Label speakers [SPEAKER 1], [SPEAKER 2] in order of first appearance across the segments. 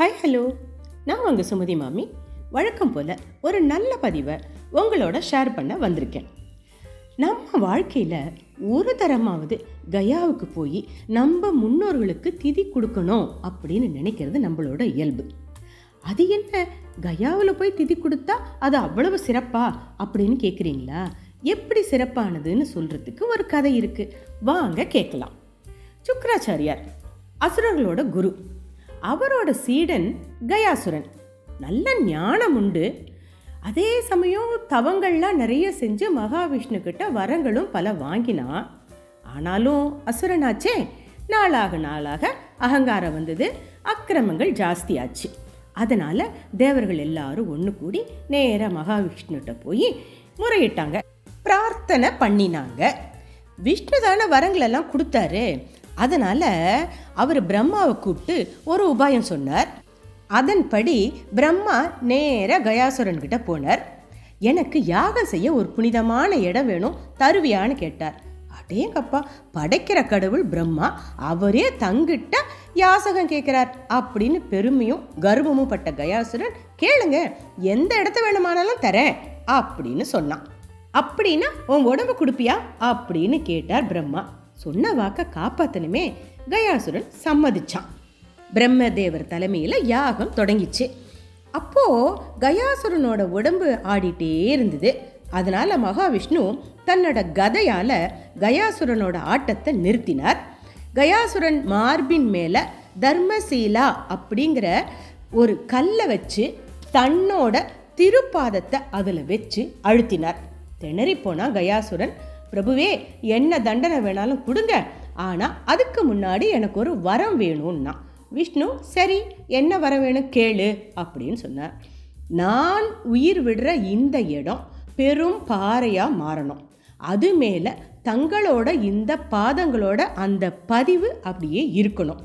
[SPEAKER 1] Hi hello நான் உங்கள் சுமதி மாமி. வழக்கம் போல் ஒரு நல்ல பதிவை உங்களோட ஷேர் பண்ண வந்திருக்கேன். நம்ம வாழ்க்கையில் ஒரு தரமாவது கயாவுக்கு போய் நம்ம முன்னோர்களுக்கு திதி கொடுக்கணும் அப்படின்னு நினைக்கிறது நம்மளோட இயல்பு. அது என்ன? கயாவில் போய் திதி கொடுத்தா அது அவ்வளவு சிறப்பா அப்படின்னு கேட்குறீங்களா எப்படி சிறப்பானதுன்னு சொல்கிறதுக்கு ஒரு கதை இருக்குது வாங்க கேட்கலாம். சுக்கராச்சாரியார் அசுரர்களோட குரு. அவரோட சீடன் கயாசுரன். நல்ல ஞானம் உண்டு. அதே சமயம் தவங்கள்லாம் நிறைய செஞ்சு மகாவிஷ்ணு கிட்ட வரங்களும் பல வாங்கினான் ஆனாலும் அசுரனாச்சே நாளாக நாளாக அகங்காரம் வந்தது அக்கிரமங்கள் ஜாஸ்தியாச்சு. அதனால தேவர்கள் எல்லாரும் ஒன்று கூடி நேராக மகாவிஷ்ணுகிட்ட போய் முறையிட்டாங்க பிரார்த்தனை பண்ணினாங்க. விஷ்ணு தானே வரங்களெல்லாம் கொடுத்தாரு. அதனால் அவர் பிரம்மாவை கூப்பிட்டு ஒரு உபாயம் சொன்னார். அதன்படி பிரம்மா நேர கயாசுரன் கிட்ட போனார். எனக்கு யாகம் செய்ய ஒரு புனிதமான இடம் வேணும் தருவியான்னு கேட்டார். அடேங்கப்பா படைக்கிற கடவுள் பிரம்மா அவரே தங்கிட்ட யாசகம் கேட்கிறார் அப்படின்னு பெருமையும் கர்வமும் பட்ட கயாசுரன் கேளுங்க எந்த இடத்த வேணுமானாலும் தரேன் அப்படின்னு சொன்னான். அப்படின்னா உன் உடம்பு கொடுப்பியா? அப்படின்னு கேட்டார் பிரம்மா. சொன்ன வாக்க காப்பாத்தணுமே கயாசுரன் சம்மதிச்சான். பிரம்மதேவர் தலைமையில் யாகம் தொடங்கிச்சு. அப்போ கயாசுரனோட உடம்பு ஆடிட்டே இருந்தது. அதனால மகாவிஷ்ணு தன்னோட கதையால கயாசுரனோட ஆட்டத்தை நிறுத்தினார். கயாசுரன் மார்பின் மேல தர்மசீலா அப்படிங்கிற ஒரு கல்லை வச்சு தன்னோட திருப்பாதத்தை அதில் வச்சு அழுத்தினார். திணறி போனா கயாசுரன் பிரபுவே என்ன தண்டனை வேணாலும் கொடுங்க. ஆனால் அதுக்கு முன்னாடி எனக்கு ஒரு வரம் வேணும்னா. விஷ்ணு சரி என்ன வரம் வேணும் கேளு அப்படின்னு சொன்னார். நான் உயிர் விடுற இந்த இடம் பெரும் பாறையாக மாறணும். அது மேலே தங்களோட இந்த பாதங்களோட அந்த பதிவு அப்படியே இருக்கணும்.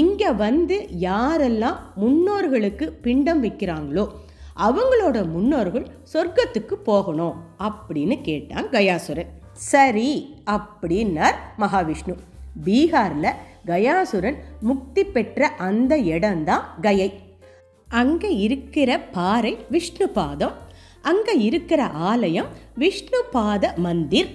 [SPEAKER 1] இங்கே வந்து யாரெல்லாம் முன்னோர்களுக்கு பிண்டம் வைக்கிறாங்களோ அவங்களோட முன்னோர்கள் சொர்க்கத்துக்கு போகணும் அப்படின்னு கேட்டான் கயாசுரன். சரி அப்படின்னார் மகாவிஷ்ணு. பீகாரில் கயாசுரன் முக்தி பெற்ற அந்த இடம்தான் கயை. அங்கே இருக்கிற பாறை விஷ்ணு பாதம். அங்கே இருக்கிற ஆலயம் விஷ்ணு பாத மந்திர்.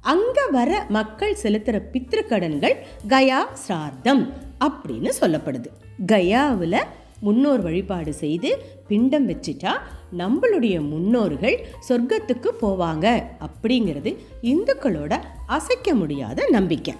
[SPEAKER 1] அங்கே வர மக்கள் செலுத்துகிற பித்திருக்கடன்கள் கயா சிரார்த்தம் அப்படின்னு சொல்லப்படுது. கயாவில் முன்னோர் வழிபாடு செய்து பிண்டம் வச்சிட்டா நம்மளுடைய முன்னோர்கள் சொர்க்கத்துக்கு போவாங்க. அப்படிங்கிறது இந்துக்களோட அசைக்க முடியாத நம்பிக்கை.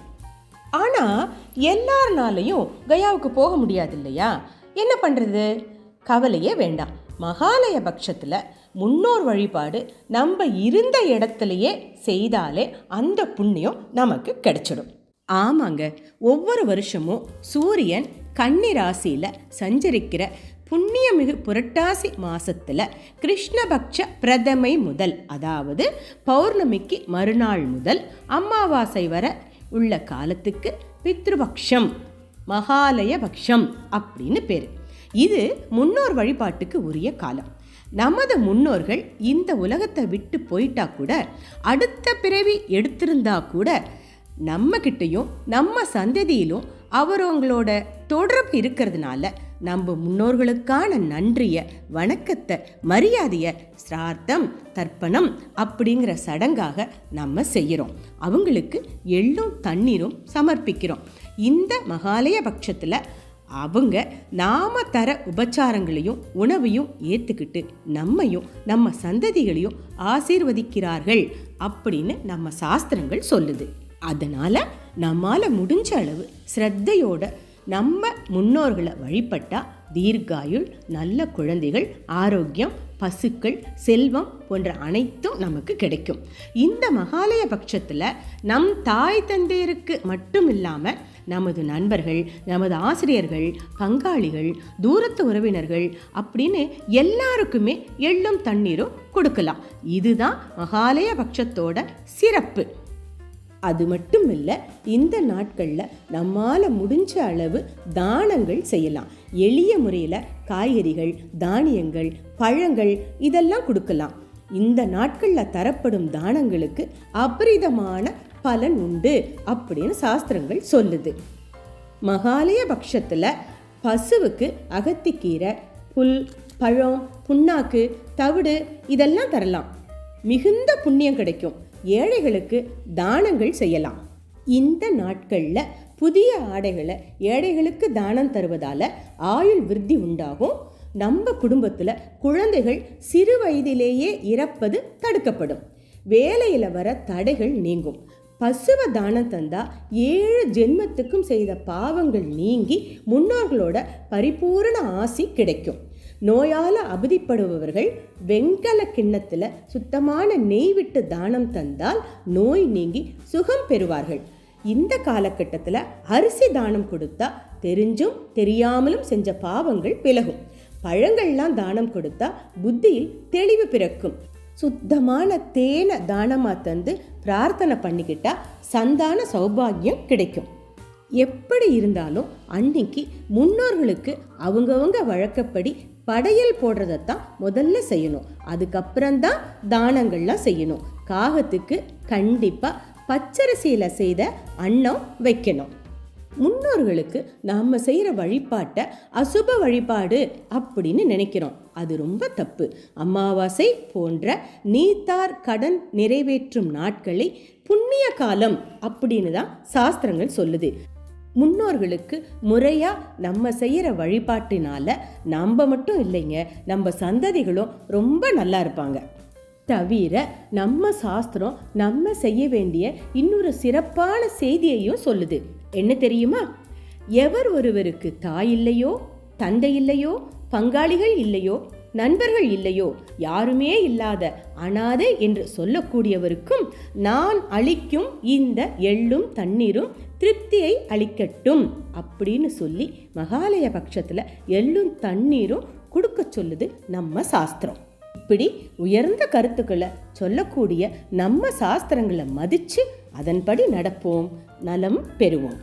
[SPEAKER 1] ஆனால் எல்லாருனாலையும் கயாவுக்கு போக முடியாது இல்லையா? என்ன பண்ணுறது கவலையே வேண்டாம். மகாலய பட்சத்தில் முன்னோர் வழிபாடு நம்ம இருந்த இடத்துலையே செய்தாலே அந்த புண்ணியம் நமக்கு கிடைச்சிடும். ஆமாங்க. ஒவ்வொரு வருஷமும் சூரியன் கன்னி ராசியில் சஞ்சரிக்கிற புண்ணியமிகு புரட்டாசி மாசத்துல கிருஷ்ணபக்ஷ பிரதமை முதல் அதாவது பௌர்ணமிக்கு மறுநாள் முதல் அமாவாசை வர உள்ள காலத்துக்கு பித்ருபக்ஷம் மகாலய பக்ஷம் அப்படின்னு பேர். இது முன்னோர் வழிபாட்டுக்கு உரிய காலம். நமது முன்னோர்கள் இந்த உலகத்தை விட்டு போயிட்டா கூட அடுத்த பிறவி எடுத்திருந்தா கூட நம்மகிட்டையும் நம்ம சந்ததியிலும் அவரவங்களோட தொடர்பு இருக்கிறதுனால நம்ம முன்னோர்களுக்கான நன்றிய வணக்கத்தை மரியாதையை சிரார்த்தம் தர்ப்பணம் அப்படிங்கிற சடங்காக நம்ம செய்கிறோம் அவங்களுக்கு எள்ளும் தண்ணீரும் சமர்ப்பிக்கிறோம். இந்த மகாலய பட்சத்தில் அவங்க நாம தர உபச்சாரங்களையும் உணவையும் ஏற்றுக்கிட்டு நம்மையும் நம்ம சந்ததிகளையும் ஆசீர்வதிக்கிறார்கள் அப்படின்னு நம்ம சாஸ்திரங்கள் சொல்லுது. அதனால் நம்மால் முடிஞ்ச அளவு ஸ்ரத்தையோட நம்ம முன்னோர்களை வழிபட்டா தீர்காயுள் நல்ல குழந்தைகள் ஆரோக்கியம் பசுக்கள் செல்வம் போன்ற அனைத்தும் நமக்கு கிடைக்கும். இந்த மகாலய பட்சத்தில் நம் தாய் தந்தையருக்கு மட்டும் இல்லாமல் நமது நண்பர்கள் நமது ஆசிரியர்கள் பங்காளிகள் தூரத்து உறவினர்கள் அப்படின்னு எல்லாருக்குமே எள்ளும் தண்ணீரும் கொடுக்கலாம். இதுதான் மகாலய பட்சத்தோட சிறப்பு. அது மட்டும் இல்லை இந்த நாட்களில் நம்மால் முடிஞ்ச அளவு தானங்கள் செய்யலாம். எளிய முறையில் காய்கறிகள் தானியங்கள் பழங்கள் இதெல்லாம் கொடுக்கலாம். இந்த நாட்களில் தரப்படும் தானங்களுக்கு அபரிதமான பலன் உண்டு அப்படின்னு சாஸ்திரங்கள் சொல்லுது. மகாலய பட்சத்தில் பசுவுக்கு அகத்திக்கீரை புல் பழம் புண்ணாக்கு தவிடு இதெல்லாம் தரலாம். மிகுந்த புண்ணியம் கிடைக்கும். ஏழைகளுக்கு தானங்கள் செய்யலாம். இந்த நாட்களில் புதிய ஆடைகளை ஏழைகளுக்கு தானம் தருவதால் ஆயுள் விருத்தி உண்டாகும். நம்ம குடும்பத்தில் குழந்தைகள் சிறு வயதிலேயே இறப்பது தடுக்கப்படும். வேலையில் வர தடைகள் நீங்கும். பசுவ தானம் தந்தா ஏழு ஜென்மத்துக்கும் செய்த பாவங்கள் நீங்கி முன்னோர்களோட பரிபூரண ஆசி கிடைக்கும். நோயால் அவதிப்படுபவர்கள் வெண்கல கிண்ணத்தில் சுத்தமான நெய் விட்டு தானம் தந்தால் நோய் நீங்கி சுகம் பெறுவார்கள். இந்த காலகட்டத்தில் அரிசி தானம் கொடுத்தா தெரிஞ்சும் தெரியாமலும் செஞ்ச பாவங்கள் விலகும். பழங்கள்லாம் தானம் கொடுத்தா புத்தியில் தெளிவு பிறக்கும். சுத்தமான தேனை தானமாக தந்து பிரார்த்தனை பண்ணிக்கிட்டா சந்தான சௌபாகியம் கிடைக்கும். எப்படி இருந்தாலும் அன்னைக்கு முன்னோர்களுக்கு அவங்கவங்க வழக்கப்படி படையல் போடுறதைத்தான் முதல்ல செய்யணும். அதுக்கப்புறம்தான் தானங்கள்லாம் செய்யணும். காகத்துக்கு கண்டிப்பாக பச்சரிசியில் செய்த அன்னம் வைக்கணும். முன்னோர்களுக்கு நாம் செய்கிற வழிபாட்டை அசுப வழிபாடு அப்படின்னு நினைக்கிறோம். அது ரொம்ப தப்பு. அமாவாசை போன்ற நீத்தார் கடன் நிறைவேற்றும் நாட்களை புண்ணிய காலம் அப்படின்னு தான் சாஸ்திரங்கள் சொல்லுது. முன்னோர்களுக்கு முறையாக நம்ம செய்கிற வழிபாட்டினால நம்ம மட்டும் இல்லைங்க. நம்ம சந்ததிகளும் ரொம்ப நல்லா இருப்பாங்க. தவிர நம்ம சாஸ்திரம் நம்ம செய்ய வேண்டிய இன்னொரு சிறப்பான செய்தியையும் சொல்லுது. என்ன தெரியுமா? எவர் ஒருவருக்கு தாய் இல்லையோ தந்தை இல்லையோ பங்காளிகள் இல்லையோ நண்பர்கள் இல்லையோ யாருமே இல்லாத அனாதை என்று சொல்லக்கூடியவருக்கும் நான் அளிக்கும் இந்த எள்ளும் தண்ணீரும் திருப்தியை அளிக்கட்டும் அப்படின்னு சொல்லி மகாலய பட்சத்தில் எள்ளும் தண்ணீரும் கொடுக்க சொல்லுது நம்ம சாஸ்திரம். இப்படி உயர்ந்த கருத்துக்களை சொல்லக்கூடிய நம்ம சாஸ்திரங்களை மதித்து அதன்படி நடப்போம் நலம் பெறுவோம்.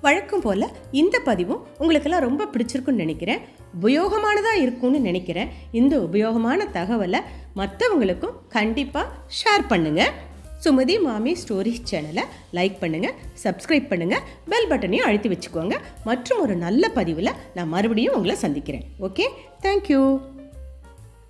[SPEAKER 1] வழக்கம் போல் இந்த பதிவும் உங்களுக்கெல்லாம் ரொம்ப பிடிச்சிருக்குன்னு நினைக்கிறேன். உபயோகமானதாக இருக்கும்னு நினைக்கிறேன். இந்த உபயோகமான தகவலை மற்றவங்களுக்கும் கண்டிப்பாக ஷேர் பண்ணுங்கள் சுமதி மாமி ஸ்டோரி சேனலை லைக் பண்ணுங்கள் சப்ஸ்கிரைப் பண்ணுங்கள் பெல் பட்டனையும் அழுத்தி வச்சுக்கோங்க. மற்றும் ஒரு நல்ல பதிவில் நான் மறுபடியும் உங்களை சந்திக்கிறேன். Okay thank you